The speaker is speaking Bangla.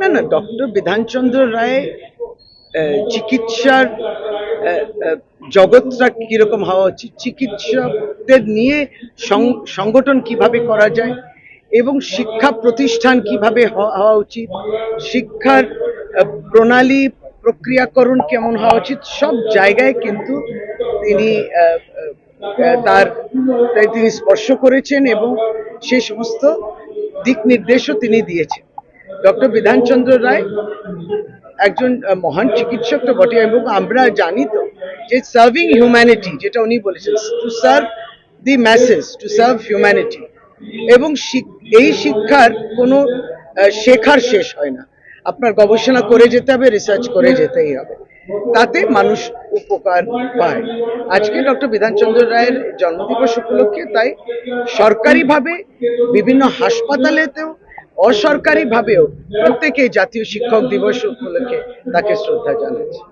না না ডক্টর বিধানচন্দ্র রায় চিকিৎসার জগৎটা কীরকম হওয়া উচিত? চিকিৎসকদের নিয়ে সংগঠন কীভাবে করা যায় এবং শিক্ষা প্রতিষ্ঠান কীভাবে হওয়া উচিত? শিক্ষার প্রণালী প্রক্রিয়াকরণ কেমন হওয়া উচিত? সব জায়গায় কিন্তু তিনি তার তিনি স্পর্শ করেছেন এবং সে সমস্ত দিক নির্দেশও তিনি দিয়েছেন। ডক্টর বিধানচন্দ্র রায় একজন মহান চিকিৎসক তো বটে এবং আমরা জানি তো যে সার্ভিং হিউম্যানিটি যেটা উনি বলেছেন to serve the message to serve humanity এবং এই শিক্ষার কোনো শেখার শেষ হয় না। আপনার গবেষণা করে যেতে হবে রিসার্চ করে যেতেই হবে। তাতে মানুষ উপকার পায়। আজকে ডক্টর বিধানচন্দ্র রায়ের জন্মদিবস উপলক্ষে তাই সরকারিভাবে বিভিন্ন হাসপাতালেতেও অসরকারিভাবেও প্রত্যেকেই জাতীয় শিক্ষক দিবস উপলক্ষে তাকে শ্রদ্ধা জানাচ্ছে।